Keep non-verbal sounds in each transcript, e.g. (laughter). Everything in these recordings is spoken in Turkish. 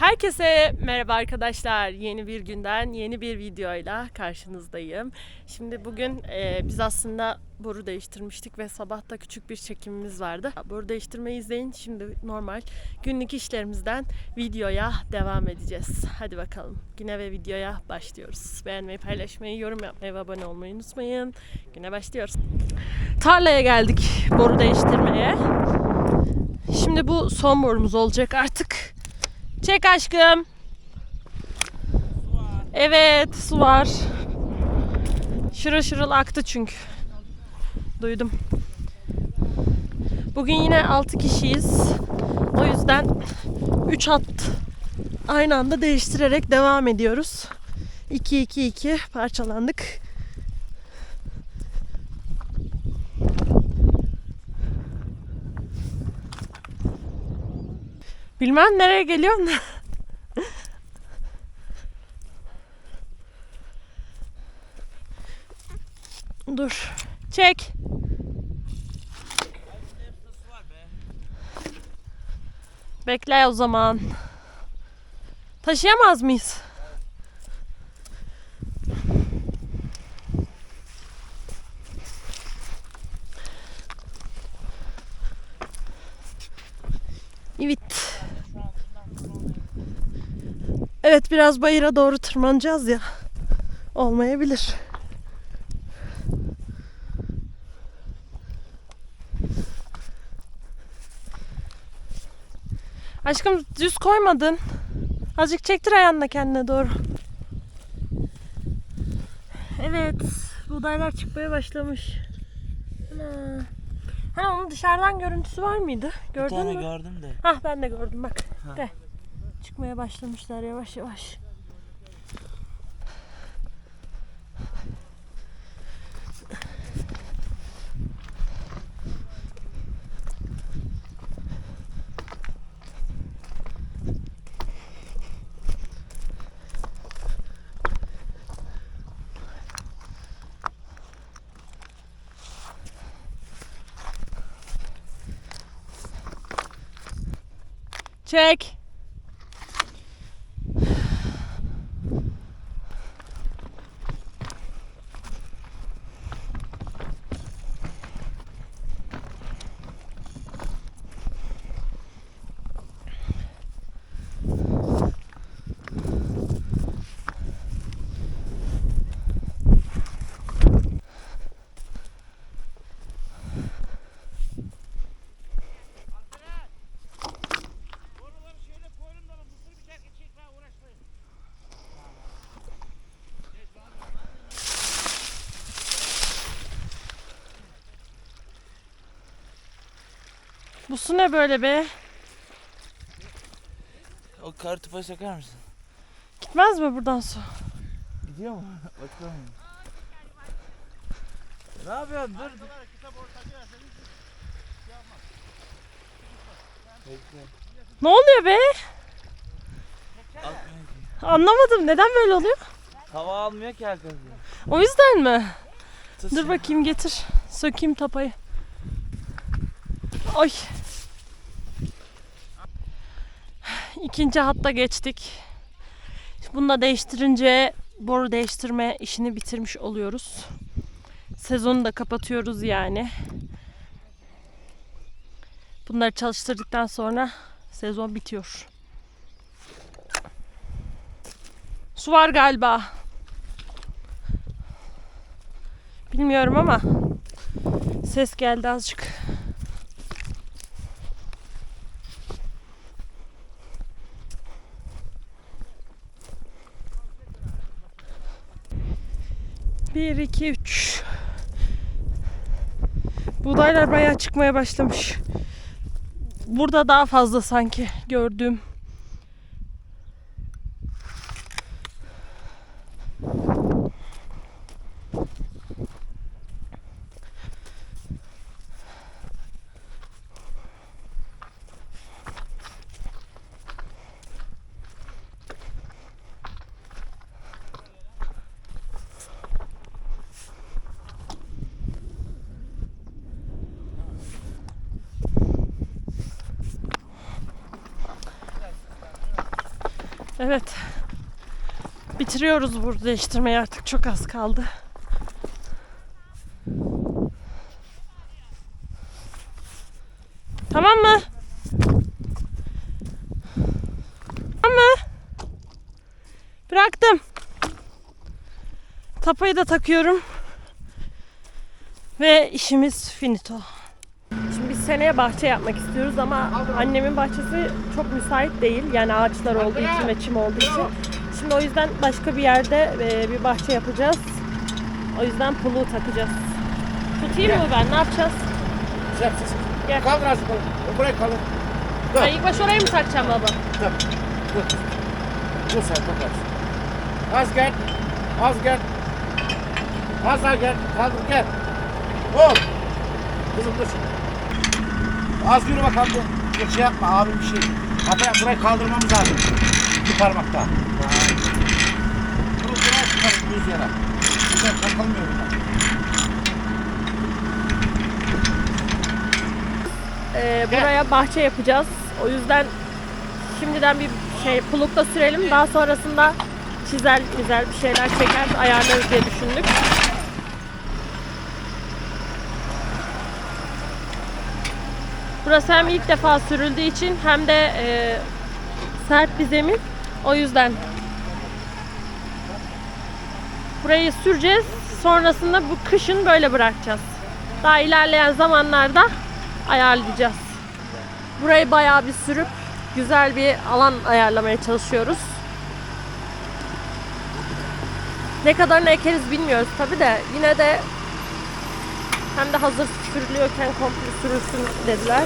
Herkese merhaba arkadaşlar. Yeni bir günden yeni bir videoyla karşınızdayım. Şimdi bugün e, biz aslında boru değiştirmiştik ve sabah da küçük bir çekimimiz vardı. Boru değiştirmeyi izleyin. Şimdi normal günlük işlerimizden videoya devam edeceğiz. Hadi bakalım. Güne ve videoya başlıyoruz. Beğenmeyi, paylaşmayı, yorum yapmayı ve abone olmayı unutmayın. Güne başlıyoruz. Tarlaya geldik boru değiştirmeye. Şimdi bu son borumuz olacak artık. Çek aşkım. Evet su var. Şırıl şırıl aktı çünkü. Duydum. Bugün yine 6 kişiyiz. O yüzden 3 hat aynı anda değiştirerek devam ediyoruz. 2 2 2 parçalandık. Bilmem nereye geliyorum da. Dur. Çek. Bekle o zaman. Taşıyamaz mıyız? Evet. Evet biraz bayıra doğru tırmanacağız ya. Olmayabilir. Aşkım düz koymadın. Azıcık çektir ayağını da kendine doğru. Evet. Buğdaylar çıkmaya başlamış. Ana. Ha onun dışarıdan görüntüsü var mıydı? Gördün mü? gördüm de. Hah ben de gördüm bak. Ha. Gel. Çıkmaya başlamışlar yavaş yavaş. Çek. Bu su ne böyle be? O kartopa sakar mısın? Gitmez mi buradan su? Gidiyor mu? (laughs) Bakalım. Ne yapıyorsun? Dur. Bekle. Ne oluyor be? Anlamadım. Neden böyle oluyor? Hava almıyor ki herkes. O yüzden mi? Tut Dur bakayım getir. Sökeyim tapayı. Ay. İkinci hatta geçtik. Bununla değiştirince boru değiştirme işini bitirmiş oluyoruz. Sezonu da kapatıyoruz yani. Bunları çalıştırdıktan sonra sezon bitiyor. Su var galiba. Bilmiyorum ama ses geldi azıcık. Bir, iki, üç. Buğdaylar bayağı çıkmaya başlamış. Burada daha fazla sanki gördüğüm. Evet. Bitiriyoruz burada değiştirmeyi artık çok az kaldı. Tamam mı? Tamam mı? Bıraktım. Tapayı da takıyorum. Ve işimiz finito. Seneye bahçe yapmak istiyoruz ama annemin bahçesi çok müsait değil. Yani ağaçlar olduğu için ve çim olduğu için. Şimdi o yüzden başka bir yerde e, bir bahçe yapacağız. O yüzden puluğu takacağız. Tutayım mı ben? Ne yapacağız? Yapacağız. Gel. Kaldır azıcık. Buraya kaldır. Ben ilk baş orayı mı takacağım baba? Dur. Dur. Dur sen az. Az gel. Az gel. Az daha gel. Kaldır gel. Hop. Kızım dur. Az yürü bakalım. Dur. Dur şey yapma abi bir şey. Hatta burayı kaldırmamız lazım. Bir parmakta. Bunu buraya çıkarın düz yere. Güzel takılmıyor bunlar. Ee, buraya bahçe yapacağız. O yüzden şimdiden bir şey pulukla sürelim. Daha sonrasında çizel güzel bir şeyler çeker ayarlarız diye düşündük. Burası hem ilk defa sürüldüğü için hem de e, sert bir zemin. O yüzden burayı süreceğiz. Sonrasında bu kışın böyle bırakacağız. Daha ilerleyen zamanlarda ayarlayacağız. Burayı bayağı bir sürüp güzel bir alan ayarlamaya çalışıyoruz. Ne kadarını ekeriz bilmiyoruz tabi de yine de hem de hazır sürülüyorken komple sürülsün dediler.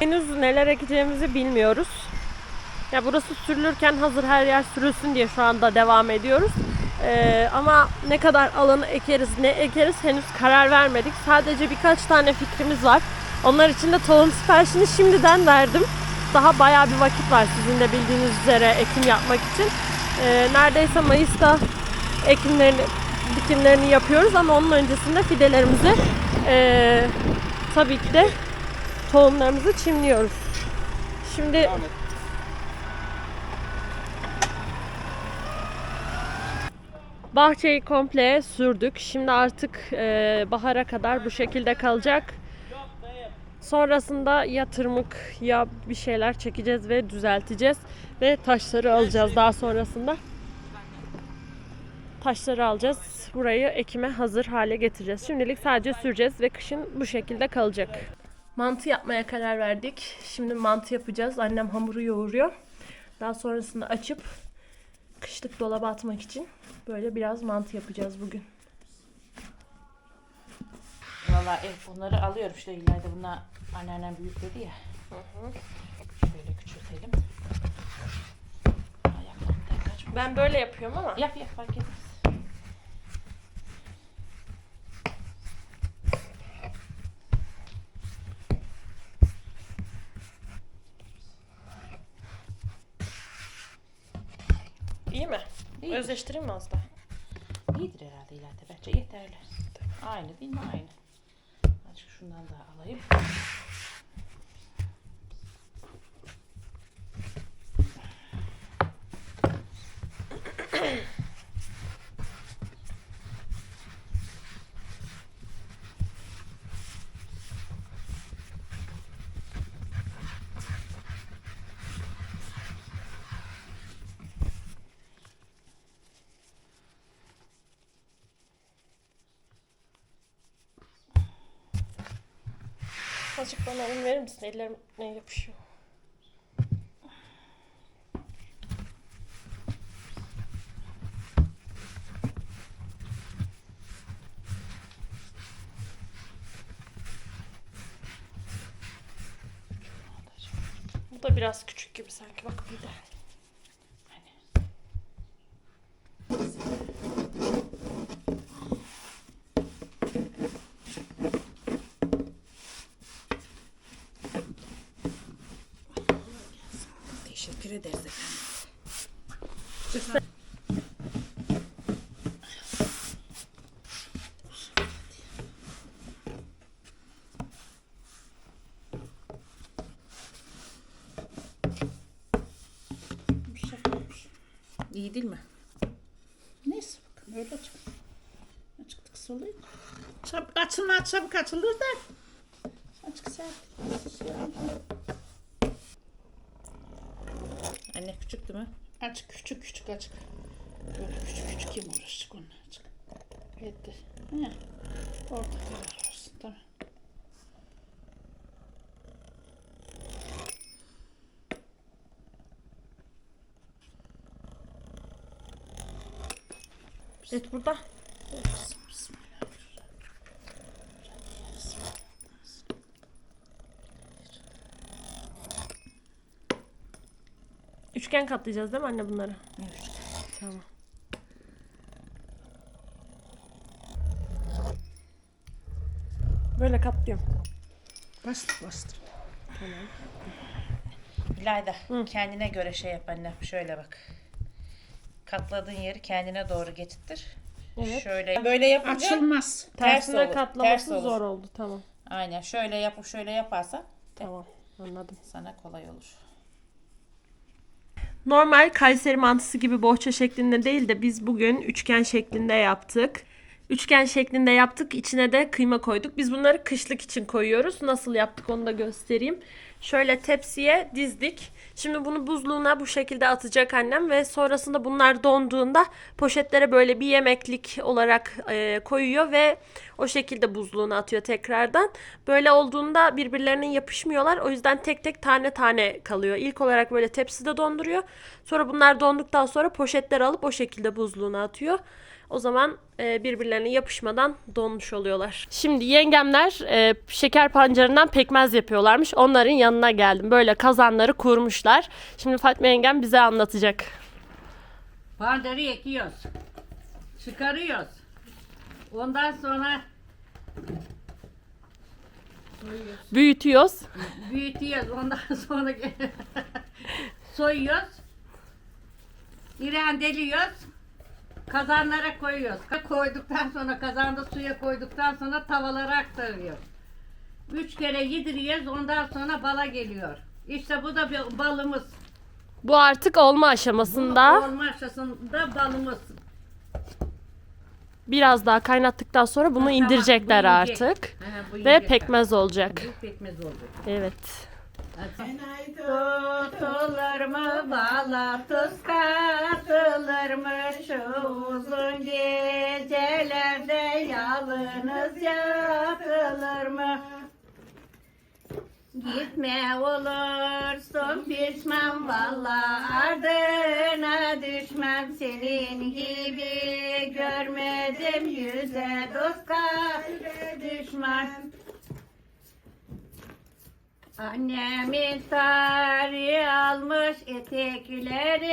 Henüz neler ekeceğimizi bilmiyoruz. Ya burası sürülürken hazır her yer sürülsün diye şu anda devam ediyoruz. Ee, ama ne kadar alanı ekeriz, ne ekeriz henüz karar vermedik. Sadece birkaç tane fikrimiz var. Onlar için de tohum siparişini şimdiden verdim. Daha bayağı bir vakit var sizin de bildiğiniz üzere ekim yapmak için. Ee, neredeyse Mayıs'ta ekimlerini, dikimlerini yapıyoruz ama onun öncesinde fidelerimizi ee, tabii ki de tohumlarımızı çimliyoruz. Şimdi bahçeyi komple sürdük. Şimdi artık e, bahara kadar bu şekilde kalacak. Sonrasında ya tırmık ya bir şeyler çekeceğiz ve düzelteceğiz ve taşları alacağız daha sonrasında. Taşları alacağız. Burayı ekime hazır hale getireceğiz. Şimdilik sadece süreceğiz ve kışın bu şekilde kalacak. Mantı yapmaya karar verdik. Şimdi mantı yapacağız. Annem hamuru yoğuruyor. Daha sonrasında açıp kışlık dolaba atmak için böyle biraz mantı yapacağız bugün. Valla evet bunları alıyorum işte ileride bunlar anneannem büyükledi ya. Şöyle küçültelim. Ayaklarından kaçma. Ben böyle yapıyorum ama Yap yap fark etmez. iyi mi? İyi. Özleştireyim mi az da? İyidir herhalde ileride bence yeterli. Aynı değil mi? Aynı. Azıcık şundan daha alayım. Azıcık bana un verir misin? Ellerim ne yapışıyor. Bu da biraz küçük gibi sanki. Bak bir de. İyi değil mi? Neyse bakalım öyle açık. Açık kısa oluyor. Çabuk açılma çabuk açılır da. Açık sert. Anne küçük değil mi? Açık küçük küçük açık. Böyle küçük küçük kim uğraşacak onunla açık. Yetti. He. Orta karar olsun tamam. Et burada. Üçgen katlayacağız değil mi anne bunları? Evet. Tamam. Böyle katlıyorum. Bastır bastır. İlayda kendine göre şey yap anne. Şöyle bak. Katladığın yeri kendine doğru getirtir. Evet. Şöyle böyle yapınca Açılmaz. ters Tersine olur. katlaması ters olur. zor oldu. Tamam. Aynen şöyle yapıp şöyle yaparsan Tamam. Anladım. sana kolay olur. Normal Kayseri mantısı gibi bohça şeklinde değil de biz bugün üçgen şeklinde yaptık. Üçgen şeklinde yaptık. İçine de kıyma koyduk. Biz bunları kışlık için koyuyoruz. Nasıl yaptık onu da göstereyim. Şöyle tepsiye dizdik. Şimdi bunu buzluğuna bu şekilde atacak annem ve sonrasında bunlar donduğunda poşetlere böyle bir yemeklik olarak e, koyuyor ve o şekilde buzluğuna atıyor tekrardan. Böyle olduğunda birbirlerine yapışmıyorlar. O yüzden tek tek tane tane kalıyor. İlk olarak böyle tepside donduruyor. Sonra bunlar donduktan sonra poşetler alıp o şekilde buzluğuna atıyor. O zaman e, birbirlerine yapışmadan donmuş oluyorlar. Şimdi yengemler e, şeker pancarından pekmez yapıyorlarmış. Onların yanına geldim. Böyle kazanları kurmuşlar. Şimdi Fatma yengem bize anlatacak. Pancarı ekiyoruz. Çıkarıyoruz. Ondan sonra Büyütüyoruz. büyütüyoruz. Ondan (laughs) sonra soyuyoruz. İrendeliyoruz. Kazanlara koyuyoruz. Koyduktan sonra kazanda suya koyduktan sonra tavalara aktarıyoruz. Üç kere yediriyoruz. Ondan sonra bala geliyor. İşte bu da bir balımız. Bu artık olma aşamasında. Olma aşamasında balımız. Biraz daha kaynattıktan sonra bunu Tamam, indirecekler bu inecek. artık. He, bu Ve pekmez olacak. Bu pekmez oldu. Evet. Tutulur mu bala tuz katılır mı şu uzun gecelerde yalnız yatılır mı? Gitme olursun pişman valla ardına düşmem senin gibi görmedim yüze dost kalbe düşman. Annemin tarihi almış etekleri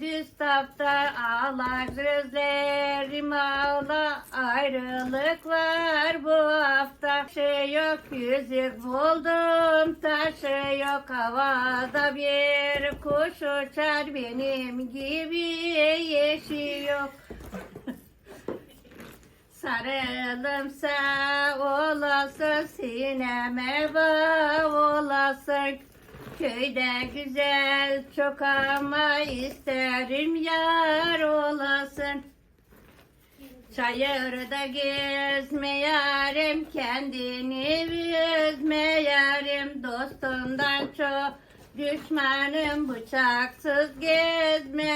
düz tapta ağlar gözlerim ağla ayrılık var bu hafta. Şey yok yüzük buldum. Taşı yok havada bir kuş uçar. Benim gibi yeşil yok Sarılımsa olasın sineme bağ olasın. Köyde güzel çok ama isterim yar olasın. Çayırda gezme yarim kendini üzme yarim Dostundan çok düşmanım bıçaksız gezme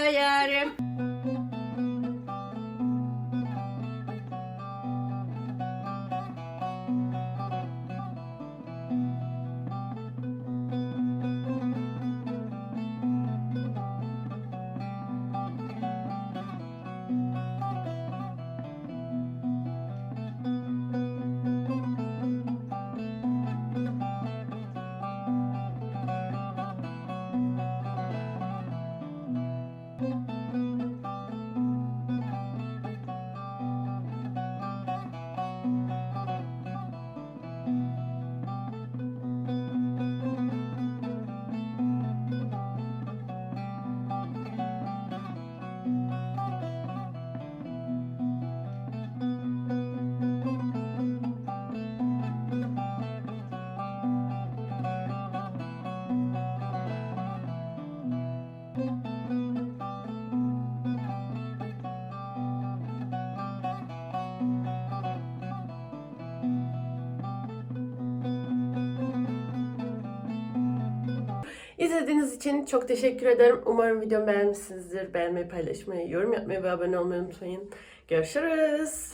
İzlediğiniz için çok teşekkür ederim. Umarım videomu beğenmişsinizdir. Beğenmeyi, paylaşmayı, yorum yapmayı ve abone olmayı unutmayın. Görüşürüz.